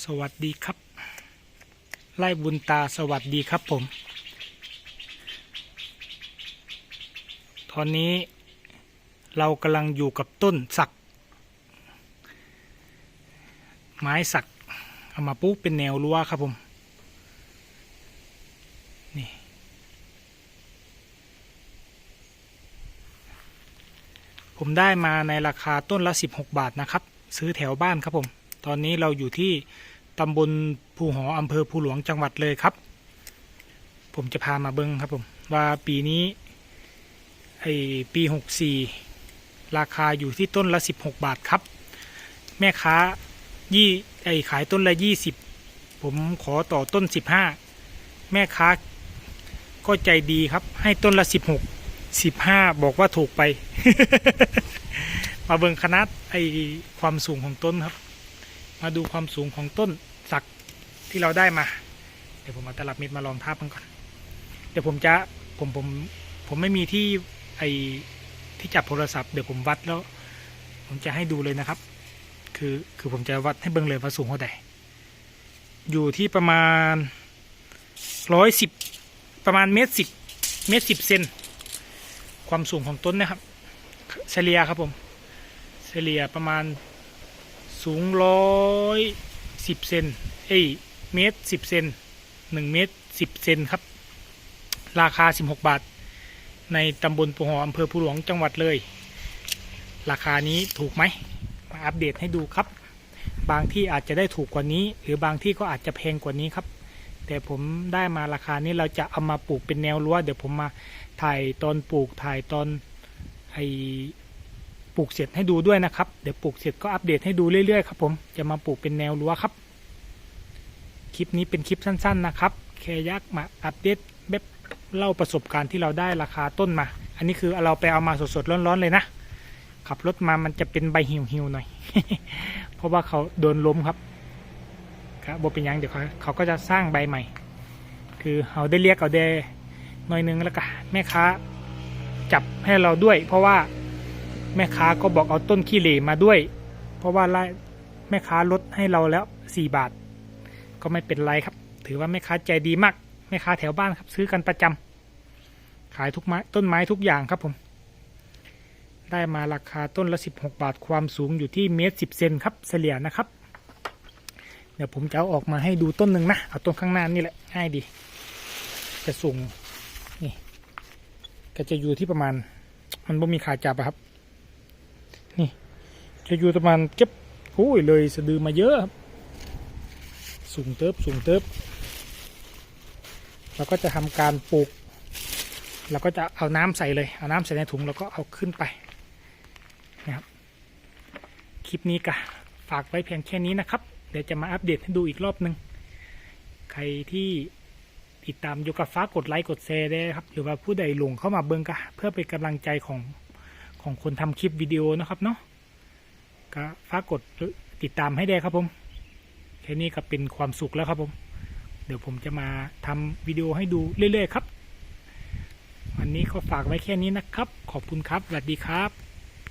สวัสดีครับ ไล่บุญตาสวัสดีครับผม ตอนนี้เรากำลังอยู่กับต้นสัก ไม้สัก เอามาปลูกเป็นแนวรั้วครับผม นี่ ผมได้มาในราคาต้นละ 16 บาทนะครับ ซื้อแถวบ้านครับผม ตอนนี้เราอยู่ที่ตำบลภูหออำเภอภูหลวงจังหวัดเลยครับ ผมจะพามาเบิ้งครับผม ว่าปีนี้ไอปีหกสี่ราคาอยู่ที่ต้นละสิบหกบาทครับ แม่ค้ายี่ไอขายต้นละยี่สิบผมขอต่อต้นสิบห้าแม่ค้าก็ใจดีครับ ให้ต้นละสิบหกสิบห้าบอกว่าถูกไป มาเบิ่งคณะไอความสูงของต้นครับ มาดูความสูงของต้นสักที่เราได้มา เดี๋ยวผมเอาตลับม็ดมาลองทับมันก่อน เดี๋ยวผมจะผมผมผมไม่มีที่ไอที่จับโทรศัพท์เดี๋ยวผมวัดแล้ว ผมจะให้ดูเลยนะครับ คือคือผมจะวัดให้เบิ่งเลยว่าสูงเท่าไหร่อยู่ที่ประมาณร้อยสิบประมาณเมตรสิบเมตรสิบเซนความสูงของต้นนะครับ เฉลี่ยครับผม เฉลี่ยประมาณ สูงร้อยสิบเซนเอ้ยเมตรสิบเซนหนึ่งเมตรสิบเซนครับ ราคาสิบหกบาท ในตำบลปูหออำเภอภูหลวงจังหวัดเลย ราคานี้ถูกไหมมาอัปเดตให้ดูครับ บางที่อาจจะได้ถูกกว่านี้ หรือบางที่ก็อาจจะแพงกว่านี้ครับ แต่ผมได้มาราคานี้เราจะเอามาปลูกเป็นแนวรั้วเดี๋ยวผมมาถ่ายตอนปลูกถ่ายตอนไอ ปลูกเสร็จให้ดูด้วยนะครับ เดี๋ยวปลูกเสร็จก็อัปเดตให้ดูเรื่อยๆครับผมจะมาปลูกเป็นแนวรั้วครับ คลิปนี้เป็นคลิปสั้น ๆ นะครับ แค่ยากมาอัปเดตแบบเล่าประสบการณ์ที่เราได้ราคาต้นมา อันนี้คือเราไปเอามาสดๆร้อนๆเลยนะขับรถมามันจะเป็นใบหิวๆหน่อย เพราะว่าเขาโดนล้มครับ ครับบเป็นยังเดี๋ยวเขาเขาก็จะสร้างใบใหม่ คือเขาได้เรียกเอาเดหน่อยนึงแล้วก็แม่ค้าจับให้เราด้วย เพราะว่า แม่ค้าก็บอกเอาต้นขี้เหร่มาด้วย เพราะว่าแม่ค้าลดให้เราแล้วสี่บาท ก็ไม่เป็นไรครับ ถือว่าแม่ค้าใจดีมากแม่ค้าแถวบ้านครับ ซื้อกันประจำขายทุกไม้ต้นไม้ทุกอย่างครับผม ได้มาราคาต้นละ 16 บาทความสูงอยู่ที่เมตรสิบเซนครับเฉลี่ยนะครับ เดี๋ยวผมจะเอาออกมาให้ดูต้นหนึ่งนะเอาต้นข้างหน้านี่แหละง่ายดี จะสูงนี่ก็จะอยู่ที่ประมาณ มันบ่มีขาจับครับ นี่ จะอยู่ประมาณเก็บโอ้ยเลยสะดือมาเยอะครับสูงเติบสูงเติบเราก็จะทำการปลูก เราก็จะเอาน้ำใส่เลยเอาน้ำใส่ในถุงแล้วก็เอาขึ้นไปนะครับคลิปนี้ก็ฝากไว้เพียงแค่นี้นะครับ เดี๋ยวจะมาอัปเดตให้ดูอีกรอบหนึ่งใครที่ติดตามโยกับฟ้ากดไลค์กดแชร์ได้ครับ หรือว่าผู้ใดหลงเข้ามาเบิ่งก็เพื่อเป็นกำลังใจของ ของคนทำคลิปวิดีโอนะครับเนาะก็ฝากกดติดตามให้ได้ครับผม แค่นี้ก็เป็นความสุขแล้วครับผม เดี๋ยวผมจะมาทำวิดีโอให้ดูเรื่อยๆครับ วันนี้ก็ฝากไว้แค่นี้นะครับ ขอบคุณครับ สวัสดีครับ